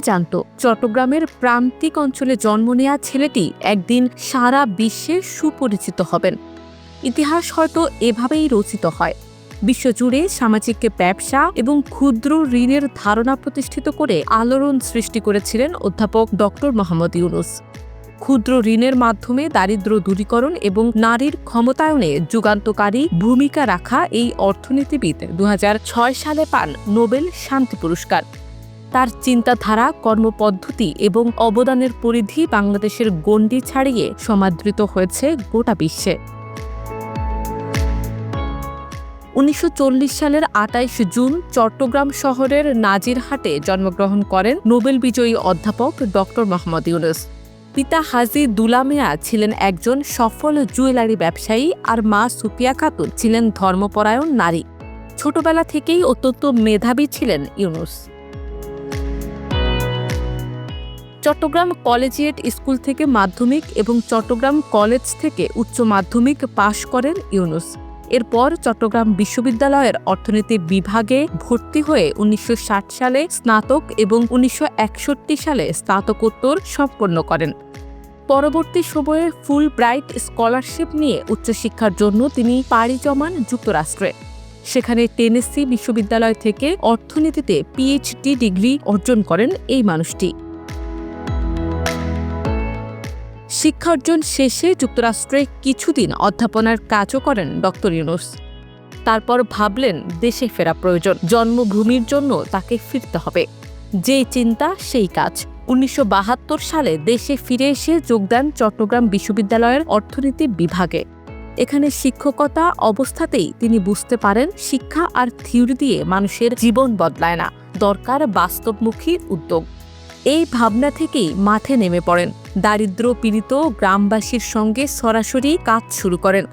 জানত, চট্টগ্রামের প্রান্তিক অঞ্চলে জন্ম নেওয়া ছেলেটি একদিন সারা বিশ্বে সুপরিচিত হবেন। ইতিহাস হয়তো এভাবেই রচিত হয়। বিশ্বজুড়ে সামাজিক ব্যবসা এবং ক্ষুদ্র ঋণের ধারণা প্রতিষ্ঠিত করে আলোড়ন সৃষ্টি করেছিলেন অধ্যাপক ডক্টর মোহাম্মদ ইউনুস। ক্ষুদ্র ঋণের মাধ্যমে দারিদ্র দূরীকরণ এবং নারীর ক্ষমতায়নে যুগান্তকারী ভূমিকা রাখা এই অর্থনীতিবিদ দু হাজার ছয় সালে পান নোবেল শান্তি পুরস্কার। তার চিন্তাধারা, কর্মপদ্ধতি এবং অবদানের পরিধি বাংলাদেশের গণ্ডি ছাড়িয়ে সমাদৃত হয়েছে গোটা বিশ্বে। উনিশশো চল্লিশ সালের আটাইশ জুন চট্টগ্রাম শহরের নাজিরহাটে জন্মগ্রহণ করেন নোবেল বিজয়ী অধ্যাপক ডক্টর মোহাম্মদ ইউনুস। পিতা হাজি দুলামিয়া ছিলেন একজন সফল জুয়েলারি ব্যবসায়ী আর মা সুপিয়া খাতুন ছিলেন ধর্মপরায়ণ নারী। ছোটবেলা থেকেই অত্যন্ত মেধাবী ছিলেন ইউনুস। চট্টগ্রাম কলেজিয়েট স্কুল থেকে মাধ্যমিক এবং চট্টগ্রাম কলেজ থেকে উচ্চ মাধ্যমিক পাশ করেন ইউনুস। এরপর চট্টগ্রাম বিশ্ববিদ্যালয়ের অর্থনীতি বিভাগে ভর্তি হয়ে উনিশশো ষাট সালে স্নাতক এবং উনিশশো একষট্টি সালে স্নাতকোত্তর সম্পন্ন করেন। পরবর্তী সময়ে ফুল ব্রাইট স্কলারশিপ নিয়ে উচ্চশিক্ষার জন্য তিনি পাড়ি জমান যুক্তরাষ্ট্রে। সেখানে টেনেসি বিশ্ববিদ্যালয় থেকে অর্থনীতিতে পিএইচডি ডিগ্রি অর্জন করেন এই মানুষটি। শিক্ষা অর্জন শেষে যুক্তরাষ্ট্রে কিছুদিন অধ্যাপনার কাজও করেন ডক্টর ইউনুস। তারপর ভাবলেন দেশে ফেরা প্রয়োজন, জন্মভূমির জন্য তাকে ফিরতে হবে। যেই চিন্তা, সেই কাজ। উনিশশো বাহাত্তর সালে দেশে ফিরে এসে যোগদান চট্টগ্রাম বিশ্ববিদ্যালয়ের অর্থনীতি বিভাগে। এখানে শিক্ষকতা অবস্থাতেই তিনি বুঝতে পারেন, শিক্ষা আর থিওরি দিয়ে মানুষের জীবন বদলায় না, দরকার বাস্তবমুখী উদ্যোগ। এই ভাবনা থেকেই মাঠে নেমে পড়েন। দারিদ্র পীড়িত গ্রামবাসীর সঙ্গে সরাসরি কাজ শুরু করেন।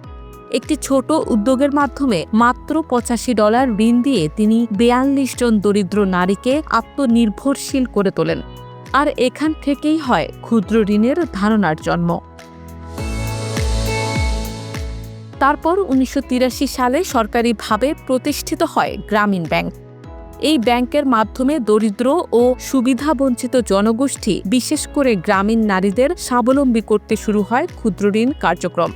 একটি ছোট উদ্যোগের মাধ্যমে মাত্র পঁচাশি ডলার ঋণ দিয়ে তিনি বেয়াল্লিশ জন দরিদ্র নারীকে আত্মনির্ভরশীল করে তোলেন। আর এখান থেকেই হয় ক্ষুদ্র ঋণের ধারণার জন্ম। তারপর উনিশশো তিরাশি সালে সরকারিভাবে প্রতিষ্ঠিত হয় গ্রামীণ ব্যাংক। এই ব্যাংকের মাধ্যমে দরিদ্র ও সুবিধাবঞ্চিত জনগোষ্ঠী, বিশেষ করে গ্রামীণ নারীদের স্বাবলম্বী করতে শুরু হয় ক্ষুদ্র ঋণ কার্যক্রম।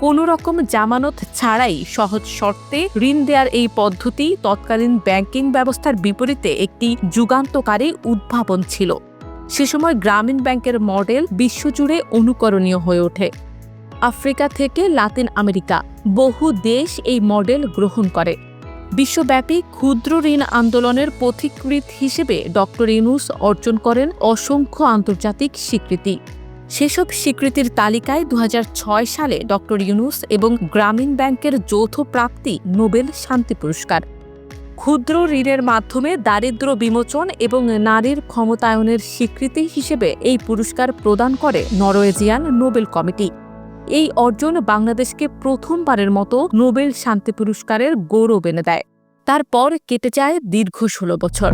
কোনো রকম জামানত ছাড়াই সহজ শর্তে ঋণ দেওয়ার এই পদ্ধতি তৎকালীন ব্যাংকিং ব্যবস্থার বিপরীতে একটি যুগান্তকারী উদ্ভাবন ছিল। সে সময় গ্রামীণ ব্যাংকের মডেল বিশ্বজুড়ে অনুকরণীয় হয়ে ওঠে। আফ্রিকা থেকে লাতিন আমেরিকা, বহু দেশ এই মডেল গ্রহণ করে। বিশ্বব্যাপী ক্ষুদ্র ঋণ আন্দোলনের পথিকৃত হিসেবে ডক্টর ইউনুস অর্জন করেন অসংখ্য আন্তর্জাতিক স্বীকৃতি। সেসব স্বীকৃতির তালিকায় দু হাজার ছয় সালে ডক্টর ইউনুস এবং গ্রামীণ ব্যাংকের যৌথ প্রাপ্তি নোবেল শান্তি পুরস্কার। ক্ষুদ্র ঋণের মাধ্যমে দারিদ্র বিমোচন এবং নারীর ক্ষমতায়নের স্বীকৃতি হিসেবে এই পুরস্কার প্রদান করে নরওয়েজিয়ান নোবেল কমিটি। এই অর্জন বাংলাদেশকে প্রথমবারের মতো নোবেল শান্তি পুরস্কারের গৌরব এনে দেয়। তারপর কেটে যায় দীর্ঘ ষোলো বছর।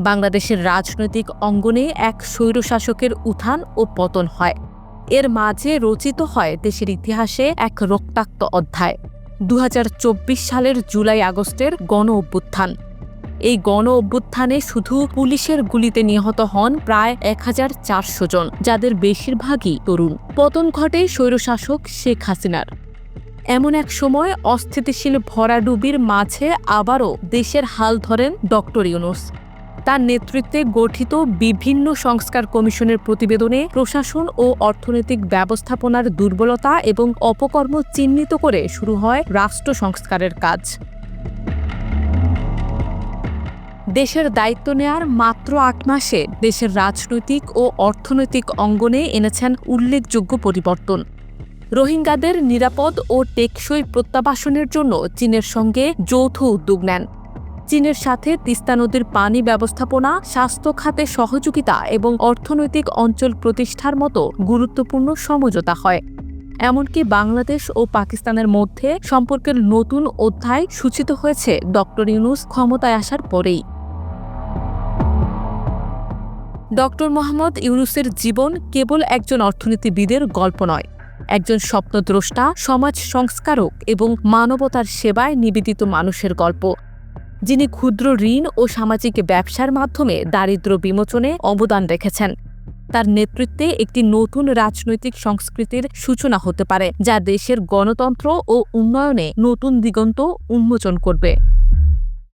বাংলাদেশের রাজনৈতিক অঙ্গনে এক স্বৈরশাসকের উত্থান ও পতন হয়। এর মাঝে রচিত হয় দেশের ইতিহাসে এক রক্তাক্ত অধ্যায়। দু হাজার চব্বিশ সালের জুলাই আগস্টের গণ অভ্যুত্থান। এই গণ অভ্যুত্থানে শুধু পুলিশের গুলিতে নিহত হন প্রায় এক হাজার চারশো জন, যাদের বেশিরভাগই তরুণ। পতন ঘটে স্বৈরশাসক শেখ হাসিনার। এমন এক সময় অস্থিতিশীল ভরাডুবির মাঝে আবারও দেশের হাল ধরেন ডক্টর ইউনুস। তার নেতৃত্বে গঠিত বিভিন্ন সংস্কার কমিশনের প্রতিবেদনে প্রশাসন ও অর্থনৈতিক ব্যবস্থাপনার দুর্বলতা এবং অপকর্ম চিহ্নিত করে শুরু হয় রাষ্ট্র সংস্কারের কাজ। দেশের দায়িত্ব নেয়ার মাত্র আট মাসে দেশের রাজনৈতিক ও অর্থনৈতিক অঙ্গনে এনেছেন উল্লেখযোগ্য পরিবর্তন। রোহিঙ্গাদের নিরাপদ ও টেকসই প্রত্যাবাসনের জন্য চীনের সঙ্গে যৌথ উদ্যোগ নেন। চীনের সাথে তিস্তা নদীর পানি ব্যবস্থাপনা, স্বাস্থ্য খাতে সহযোগিতা এবং অর্থনৈতিক অঞ্চল প্রতিষ্ঠার মতো গুরুত্বপূর্ণ সমঝোতা হয়। এমনকি বাংলাদেশ ও পাকিস্তানের মধ্যে সম্পর্কের নতুন অধ্যায় সূচিত হয়েছে ডক্টর ইউনুস ক্ষমতায় আসার পরেই। ডক্টর মোহাম্মদ ইউনুসের জীবন কেবল একজন অর্থনীতিবিদের গল্প নয়। একজন স্বপ্নদ্রষ্টা, সমাজ সংস্কারক এবং মানবতার সেবায় নিবেদিত মানুষের গল্প। যিনি ক্ষুদ্র ঋণ ও সামাজিক ব্যবসার মাধ্যমে দারিদ্র্য বিমোচনে অবদান রেখেছেন। তার নেতৃত্বে একটি নতুন রাজনৈতিক সংস্কৃতির সূচনা হতে পারে, যা দেশের গণতন্ত্র ও উন্নয়নে নতুন দিগন্ত উন্মোচন করবে।